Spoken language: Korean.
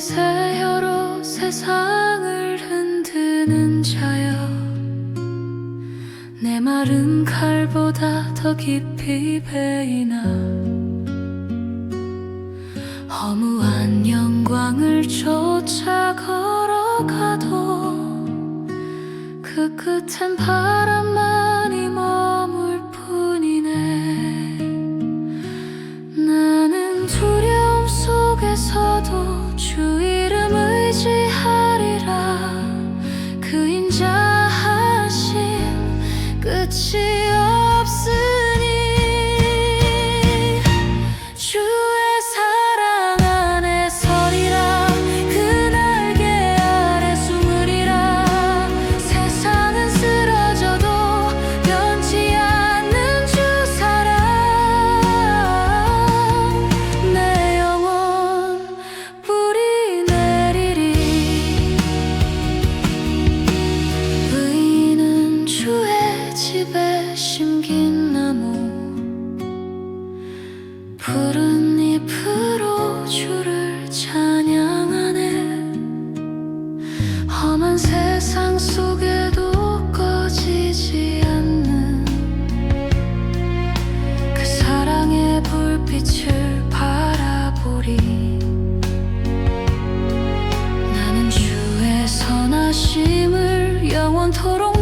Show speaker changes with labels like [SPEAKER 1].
[SPEAKER 1] 세혀로 세상을 흔드는 자여. 내 마른 칼보다 더 깊이 베이나. 허무한 영광을 쫓아 걸어가도 그 끝엔 바람 집에 심긴 나무 푸른 잎으로 주를 찬양하네. 험한 세상 속에도 꺼지지 않는 그 사랑의 불빛을 바라보리. 나는 주의 선하심을 영원토록